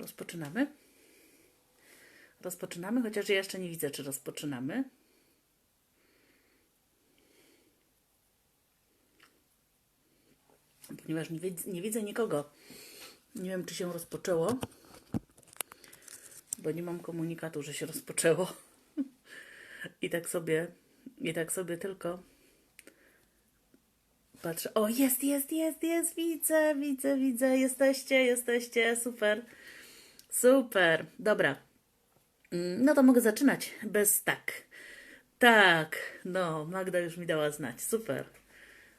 Rozpoczynamy. Rozpoczynamy, chociaż ja jeszcze nie widzę, czy rozpoczynamy. Ponieważ nie, nie widzę nikogo. Nie wiem, czy się rozpoczęło, bo nie mam komunikatu, że się rozpoczęło. I tak sobie, i tak sobie tylko patrzę. O, jest, jest, jest, jest, widzę, widzę, widzę, jesteście, jesteście, super, super, dobra. Mm, No to mogę zaczynać bez tak. Tak, no, Magda już mi dała znać, super.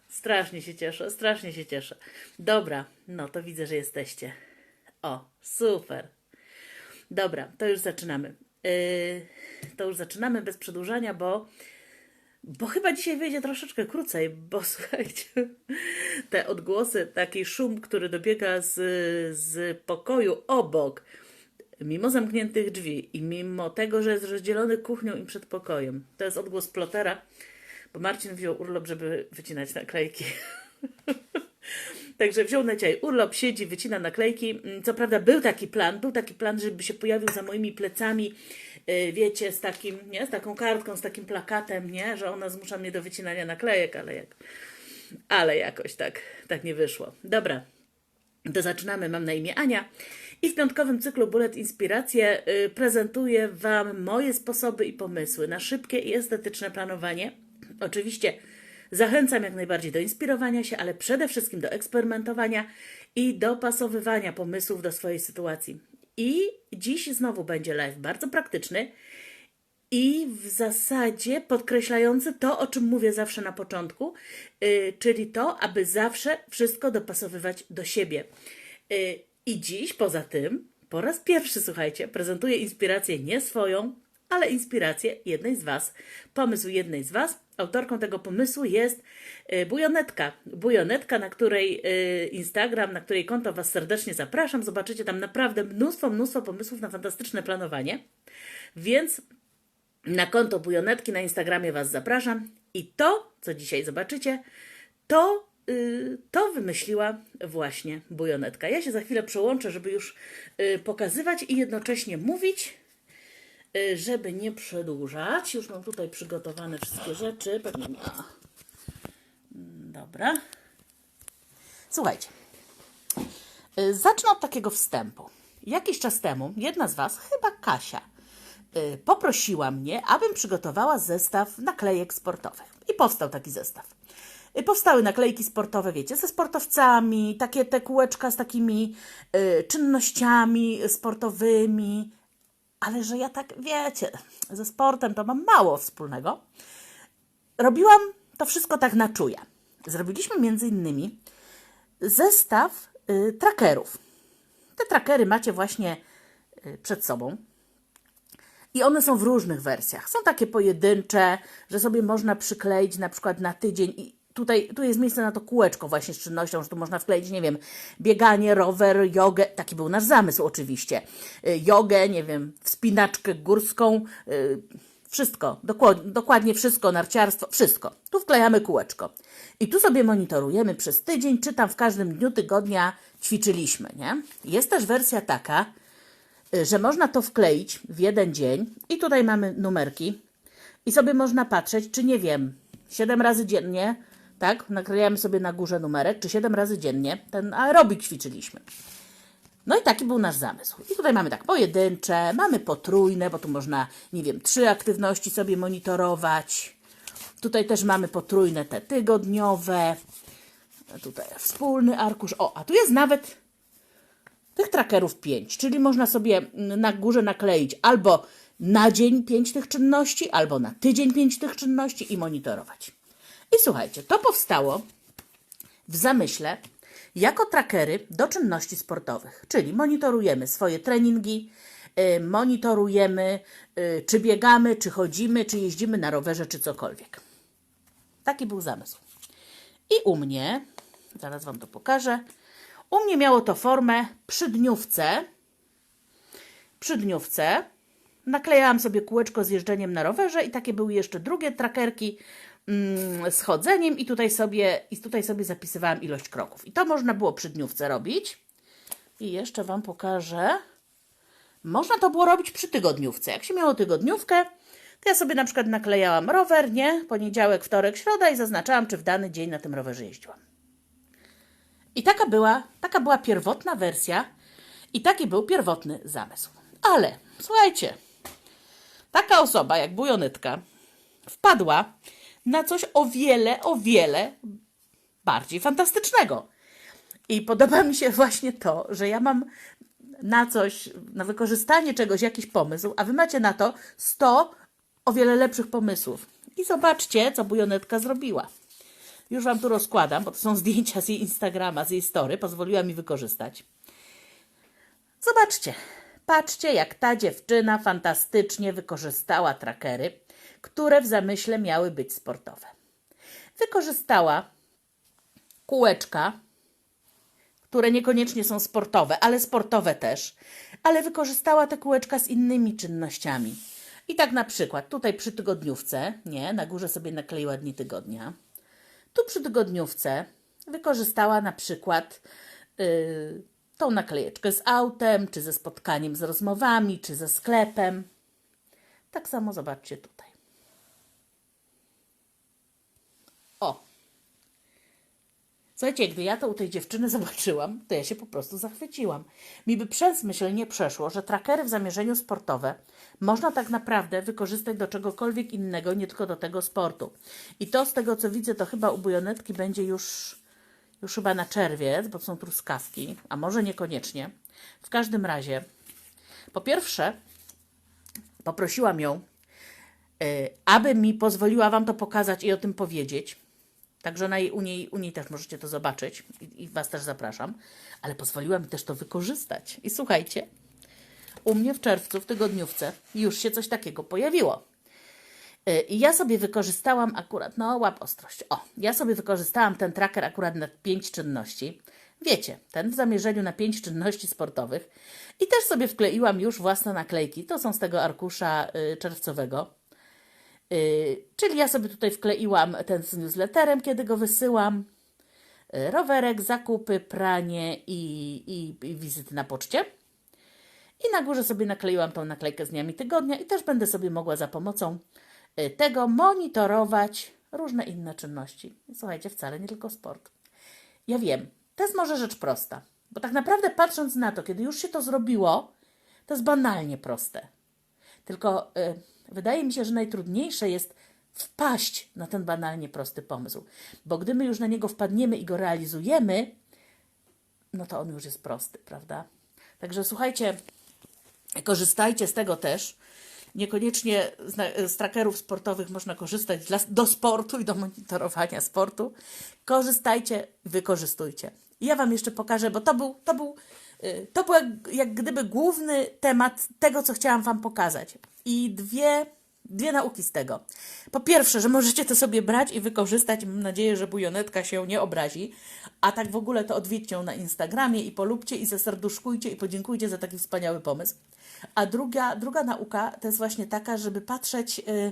Strasznie się cieszę, strasznie się cieszę. Dobra, no to widzę, że jesteście. O, super. Dobra, to już zaczynamy. Yy, to już zaczynamy bez przedłużania, bo, bo chyba dzisiaj wyjdzie troszeczkę krócej, bo słuchajcie, te odgłosy, taki szum, który dobiega z, z pokoju obok, mimo zamkniętych drzwi i mimo tego, że jest rozdzielony kuchnią i przedpokojem, to jest odgłos plotera, bo Marcin wziął urlop, żeby wycinać naklejki. Także wziął na dzisiaj urlop, siedzi, wycina naklejki. Co prawda był taki plan, był taki plan, żeby się pojawił za moimi plecami, yy, wiecie, z takim, nie, z taką kartką, z takim plakatem, nie, że ona zmusza mnie do wycinania naklejek, ale jak, ale jakoś tak, tak nie wyszło. Dobra, to zaczynamy. Mam na imię Ania i w piątkowym cyklu Bullet Inspiracje y, prezentuję Wam moje sposoby i pomysły na szybkie i estetyczne planowanie. Oczywiście zachęcam jak najbardziej do inspirowania się, ale przede wszystkim do eksperymentowania i dopasowywania pomysłów do swojej sytuacji. I dziś znowu będzie live bardzo praktyczny i w zasadzie podkreślający to, o czym mówię zawsze na początku, yy, czyli to, aby zawsze wszystko dopasowywać do siebie. I dziś poza tym, po raz pierwszy, słuchajcie, prezentuję inspirację nie swoją, ale inspirację jednej z Was. Pomysł jednej z Was. Autorką tego pomysłu jest yy, Bujonetka. Bujonetka, na której yy, Instagram, na której konto Was serdecznie zapraszam. Zobaczycie tam naprawdę mnóstwo, mnóstwo pomysłów na fantastyczne planowanie. Więc na konto Bujonetki na Instagramie Was zapraszam. I to, co dzisiaj zobaczycie, to, to wymyśliła właśnie Bujonetka. Ja się za chwilę przełączę, żeby już yy, pokazywać i jednocześnie mówić, yy, żeby nie przedłużać. Już mam tutaj przygotowane wszystkie rzeczy. Pewnie nie. O. Dobra. Słuchajcie. Zacznę od takiego wstępu. Jakiś czas temu jedna z Was, chyba Kasia, y, poprosiła mnie, abym przygotowała zestaw naklejek sportowych. I powstał taki zestaw. Y, Powstały naklejki sportowe, wiecie, ze sportowcami, takie te kółeczka z takimi y, czynnościami sportowymi, ale że ja tak, wiecie, ze sportem to mam mało wspólnego. Robiłam to wszystko tak na czuje. Zrobiliśmy między innymi zestaw y, trackerów. Te trackery macie właśnie y, przed sobą. I one są w różnych wersjach. Są takie pojedyncze, że sobie można przykleić na przykład na tydzień i tutaj tu jest miejsce na to kółeczko właśnie z czynnością, że tu można wkleić, nie wiem, bieganie, rower, jogę. Taki był nasz zamysł oczywiście. Y, Jogę, nie wiem, wspinaczkę górską, y, wszystko, dokładnie, dokładnie wszystko, narciarstwo, wszystko. Tu wklejamy kółeczko. I tu sobie monitorujemy przez tydzień, czy tam w każdym dniu tygodnia ćwiczyliśmy, nie? Jest też wersja taka, y, że można to wkleić w jeden dzień i tutaj mamy numerki i sobie można patrzeć, czy nie wiem, 7 razy dziennie, tak, naklejamy sobie na górze numerek, czy 7 razy dziennie ten aerobik ćwiczyliśmy. No i taki był nasz zamysł. I tutaj mamy tak pojedyncze, mamy potrójne, bo tu można, nie wiem, trzy aktywności sobie monitorować. Tutaj też mamy potrójne te tygodniowe. Tutaj wspólny arkusz. O, a tu jest nawet tych trackerów 5, czyli można sobie na górze nakleić albo na dzień 5 tych czynności, albo na tydzień 5 tych czynności i monitorować. I słuchajcie, to powstało w zamyśle jako trackery do czynności sportowych, czyli monitorujemy swoje treningi, y, monitorujemy, y, czy biegamy, czy chodzimy, czy jeździmy na rowerze, czy cokolwiek. Taki był zamysł. I u mnie, zaraz Wam to pokażę, u mnie miało to formę przy dniówce. Przy dniówce naklejałam sobie kółeczko z jeżdżeniem na rowerze i takie były jeszcze drugie trackerki mm, z chodzeniem i tutaj, sobie, i tutaj sobie zapisywałam ilość kroków. I to można było przy dniówce robić. I jeszcze Wam pokażę. Można to było robić przy tygodniówce. Jak się miało tygodniówkę, to ja sobie na przykład naklejałam rower, nie? Poniedziałek, wtorek, środa i zaznaczałam, czy w dany dzień na tym rowerze jeździłam. I taka była, taka była pierwotna wersja i taki był pierwotny zamysł. Ale słuchajcie, taka osoba jak bujonytka wpadła na coś o wiele, o wiele bardziej fantastycznego. I podoba mi się właśnie to, że ja mam na coś, na wykorzystanie czegoś jakiś pomysł, a wy macie na to 100 o wiele lepszych pomysłów. I zobaczcie, co bujonetka zrobiła. Już wam tu rozkładam, bo to są zdjęcia z jej Instagrama, z jej story. Pozwoliła mi wykorzystać. Zobaczcie. Patrzcie, jak ta dziewczyna fantastycznie wykorzystała trackery, które w zamyśle miały być sportowe. Wykorzystała kółeczka, które niekoniecznie są sportowe, ale sportowe też, ale wykorzystała te kółeczka z innymi czynnościami. I tak na przykład tutaj przy tygodniówce, nie, na górze sobie nakleiła dni tygodnia. Tu przy tygodniówce wykorzystała na przykład yy, tą naklejeczkę z autem, czy ze spotkaniem z rozmowami, czy ze sklepem. Tak samo zobaczcie tutaj. O! Słuchajcie, gdy ja to u tej dziewczyny zobaczyłam, to ja się po prostu zachwyciłam. Mi by przez myśl nie przeszło, że trackery w zamierzeniu sportowe można tak naprawdę wykorzystać do czegokolwiek innego, nie tylko do tego sportu. I to z tego, co widzę, to chyba u bujonetki będzie już, już chyba na czerwiec, bo są truskawki, a może niekoniecznie. W każdym razie, po pierwsze, poprosiłam ją, y, aby mi pozwoliła Wam to pokazać i o tym powiedzieć. Także na jej, u, niej, u niej też możecie to zobaczyć i, i Was też zapraszam. Ale pozwoliła mi też to wykorzystać. I słuchajcie, u mnie w czerwcu, w tygodniówce, już się coś takiego pojawiło. Y, I ja sobie wykorzystałam akurat, no łap ostrość. O, ja sobie wykorzystałam ten tracker akurat na pięć czynności. Wiecie, ten w zamierzeniu na pięć czynności sportowych. I też sobie wkleiłam już własne naklejki. To są z tego arkusza y, czerwcowego. Y, czyli ja sobie tutaj wkleiłam ten z newsletterem, kiedy go wysyłam. Y, rowerek, zakupy, pranie i, i, i wizyty na poczcie. I na górze sobie nakleiłam tą naklejkę z dniami tygodnia i też będę sobie mogła za pomocą y, tego monitorować różne inne czynności. Słuchajcie, wcale nie tylko sport. Ja wiem, to jest może rzecz prosta, bo tak naprawdę patrząc na to, kiedy już się to zrobiło, to jest banalnie proste. Tylko y, wydaje mi się, że najtrudniejsze jest wpaść na ten banalnie prosty pomysł, bo gdy my już na niego wpadniemy i go realizujemy, no to on już jest prosty, prawda? Także słuchajcie, korzystajcie z tego też. Niekoniecznie z, trackerów sportowych można korzystać dla, do sportu i do monitorowania sportu. Korzystajcie, wykorzystujcie. Ja Wam jeszcze pokażę, bo to był, to był, to był jak, jak gdyby główny temat tego, co chciałam Wam pokazać. I dwie, dwie nauki z tego. Po pierwsze, że możecie to sobie brać i wykorzystać. Mam nadzieję, że bujonetka się nie obrazi. A tak w ogóle to odwiedźcie ją na Instagramie i polubcie i zaserduszkujcie i podziękujcie za taki wspaniały pomysł. A druga, druga nauka to jest właśnie taka, żeby patrzeć, yy,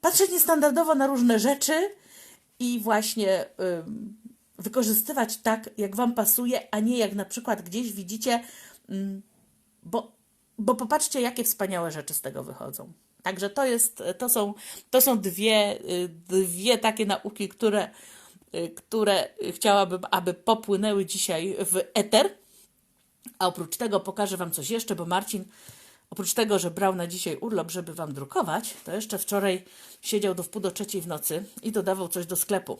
patrzeć niestandardowo na różne rzeczy i właśnie yy, wykorzystywać tak, jak Wam pasuje, a nie jak na przykład gdzieś widzicie, yy, bo, bo popatrzcie, jakie wspaniałe rzeczy z tego wychodzą. Także to, jest, to, są, to są dwie, y, dwie takie nauki, które, y, które chciałabym, aby popłynęły dzisiaj w eter. A oprócz tego pokażę Wam coś jeszcze, bo Marcin, oprócz tego, że brał na dzisiaj urlop, żeby Wam drukować, to jeszcze wczoraj siedział do wpół do trzeciej w nocy i dodawał coś do sklepu.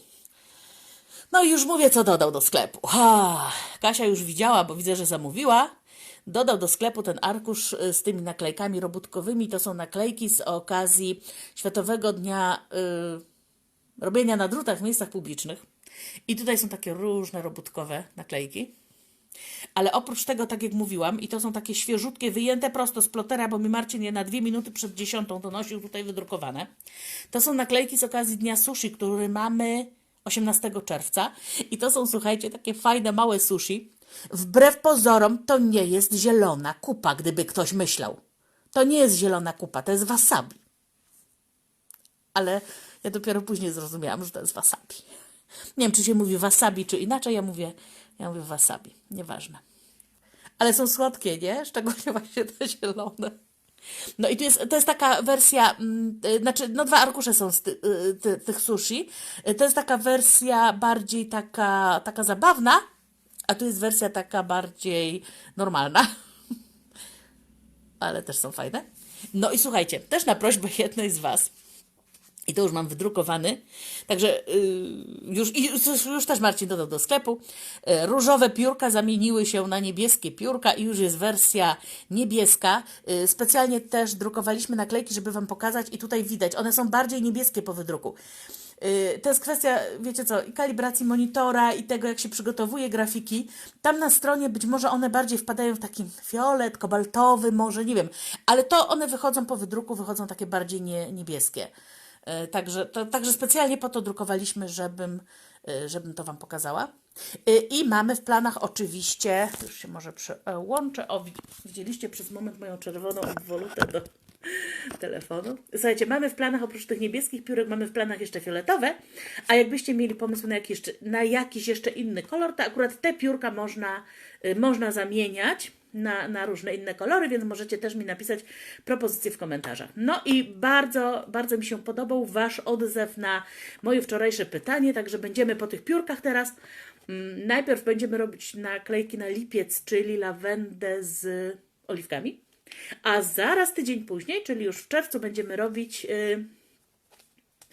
No i już mówię, co dodał do sklepu. Ha, Kasia już widziała, bo widzę, że zamówiła. Dodał do sklepu ten arkusz y, z tymi naklejkami robótkowymi. To są naklejki z okazji Światowego Dnia y, Robienia na drutach w miejscach publicznych. I tutaj są takie różne robótkowe naklejki. Ale oprócz tego, tak jak mówiłam, i to są takie świeżutkie, wyjęte prosto z plotera, bo mi Marcin je na dwie minuty przed dziesiątą to nosił tutaj wydrukowane. To są naklejki z okazji Dnia Sushi, który mamy 18 czerwca. I to są, słuchajcie, takie fajne, małe sushi. Wbrew pozorom, to nie jest zielona kupa, gdyby ktoś myślał. To nie jest zielona kupa, to jest wasabi. Ale ja dopiero później zrozumiałam, że to jest wasabi. Nie wiem, czy się mówi wasabi, czy inaczej. Ja mówię, ja mówię wasabi. Nieważne. ale są słodkie, nie? Szczególnie właśnie te zielone. No i tu jest, to jest taka wersja, mm, y, znaczy, no dwa arkusze są z ty, y, ty, tych sushi. Y, To jest taka wersja bardziej taka, taka zabawna, a tu jest wersja taka bardziej normalna. Ale też są fajne. No i słuchajcie, też na prośbę jednej z Was, i to już mam wydrukowany. Także yy, już, już, już też Marcin dodał do sklepu. Yy, różowe piórka zamieniły się na niebieskie piórka i już jest wersja niebieska. Yy, specjalnie też drukowaliśmy naklejki, żeby Wam pokazać i tutaj widać, one są bardziej niebieskie po wydruku. Yy, To jest kwestia, wiecie co, i kalibracji monitora i tego, jak się przygotowuje grafiki. Tam na stronie być może one bardziej wpadają w taki fiolet, kobaltowy, może, nie wiem. Ale to one wychodzą po wydruku, wychodzą takie bardziej nie, niebieskie. E, Także, to, także specjalnie po to drukowaliśmy, żebym, e, żebym to Wam pokazała. E, I mamy w planach oczywiście, już się może przełączę, o wi- widzieliście przez moment moją czerwoną obwolutę do telefonu. Słuchajcie, mamy w planach oprócz tych niebieskich piórek, mamy w planach jeszcze fioletowe, a jakbyście mieli pomysł na jakiś, na jakiś jeszcze inny kolor, to akurat te piórka można, można zamieniać na, na różne inne kolory, więc możecie też mi napisać propozycje w komentarzach. No i bardzo, bardzo mi się podobał Wasz odzew na moje wczorajsze pytanie, także będziemy po tych piórkach teraz. Mm, Najpierw będziemy robić naklejki na lipiec, czyli lawendę z oliwkami. A zaraz tydzień później, czyli już w czerwcu, będziemy robić, yy,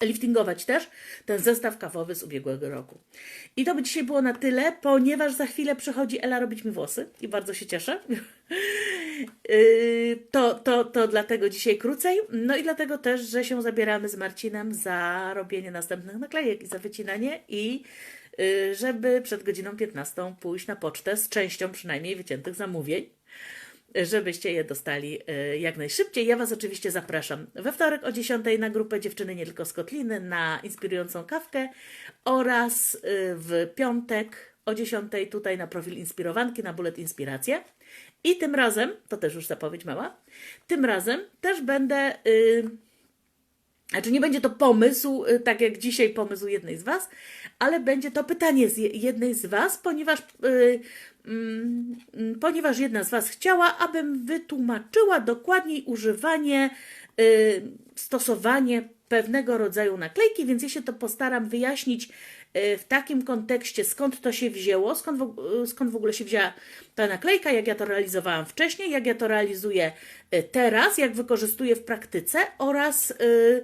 liftingować też ten zestaw kawowy z ubiegłego roku. I to by dzisiaj było na tyle, ponieważ za chwilę przychodzi Ela robić mi włosy i bardzo się cieszę. Yy, to, to, to dlatego dzisiaj krócej. No i dlatego też, że się zabieramy z Marcinem za robienie następnych naklejek i za wycinanie i yy, żeby przed godziną 15 pójść na pocztę z częścią przynajmniej wyciętych zamówień żebyście je dostali e, jak najszybciej. Ja Was oczywiście zapraszam we wtorek o 10 na grupę Dziewczyny nie tylko z Kotliny na inspirującą kawkę oraz e, w piątek o 10 tutaj na profil Inspirowanki na Bullet Inspiracje. I tym razem, to też już zapowiedź mała, tym razem też będę... y, znaczy nie będzie to pomysł, y, tak jak dzisiaj pomysł jednej z Was, ale będzie to pytanie z je- jednej z Was, ponieważ, y, mm, mm, ponieważ jedna z Was chciała, abym wytłumaczyła dokładniej używanie, y, stosowanie pewnego rodzaju naklejki, więc ja się to postaram wyjaśnić w takim kontekście, skąd to się wzięło, skąd w, y, skąd w ogóle się wzięła ta naklejka, jak ja to realizowałam wcześniej, jak ja to realizuję y, teraz, jak wykorzystuję w praktyce oraz y,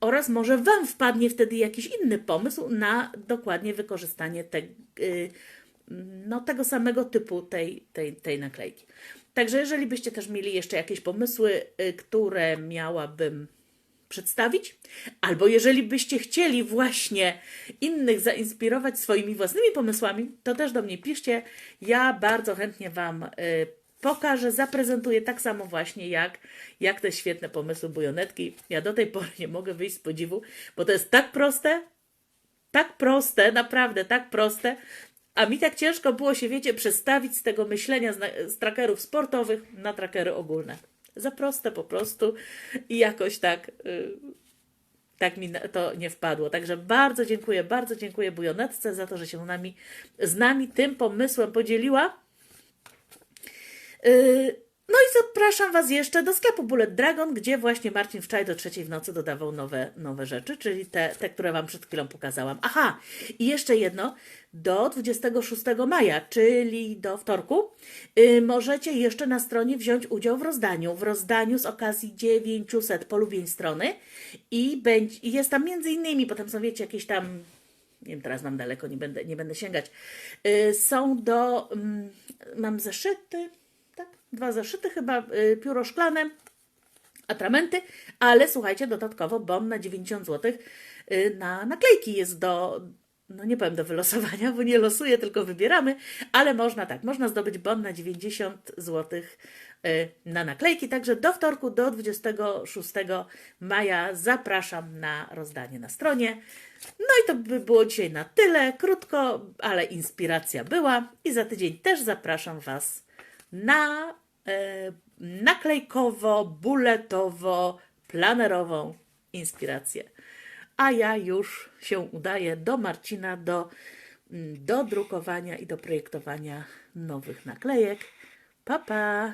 oraz może Wam wpadnie wtedy jakiś inny pomysł na dokładnie wykorzystanie te, y, no, tego samego typu tej, tej, tej naklejki. Także jeżeli byście też mieli jeszcze jakieś pomysły, y, które miałabym przedstawić, albo jeżeli byście chcieli właśnie innych zainspirować swoimi własnymi pomysłami, to też do mnie piszcie. Ja bardzo chętnie Wam y, pokażę, zaprezentuję tak samo właśnie jak, jak te świetne pomysły bujonetki. Ja do tej pory nie mogę wyjść z podziwu, bo to jest tak proste, tak proste, naprawdę tak proste, a mi tak ciężko było się, wiecie, przestawić z tego myślenia z, z trackerów sportowych na trackery ogólne. Za proste po prostu i jakoś tak, y, tak mi to nie wpadło. Także bardzo dziękuję, bardzo dziękuję Bujonetce za to, że się nami, z nami tym pomysłem podzieliła. Yy, No i zapraszam Was jeszcze do sklepu Bullet Dragon, gdzie właśnie Marcin wczoraj do trzeciej w nocy dodawał nowe, nowe rzeczy, czyli te, te, które Wam przed chwilą pokazałam. Aha, i jeszcze jedno, do 26 maja, czyli do wtorku, yy, możecie jeszcze na stronie wziąć udział w rozdaniu. W rozdaniu z okazji 900 polubień strony i będzie, jest tam między innymi, potem są wiecie, jakieś tam nie wiem, teraz mam daleko, nie będę, nie będę sięgać. Y, są do, mm, mam zeszyty, dwa zeszyty chyba, y, pióro szklane, atramenty, ale słuchajcie, dodatkowo bon na 90 zł y, na naklejki jest do, no nie powiem do wylosowania, bo nie losuję, tylko wybieramy, ale można tak, można zdobyć bon na 90 zł na naklejki, także do wtorku, do 26 maja zapraszam na rozdanie na stronie. No i to by było dzisiaj na tyle, krótko, ale inspiracja była. I za tydzień też zapraszam Was na e, naklejkowo, buletowo, planerową inspirację. A ja już się udaję do Marcina, do mm, do drukowania i do projektowania nowych naklejek. Pa, pa!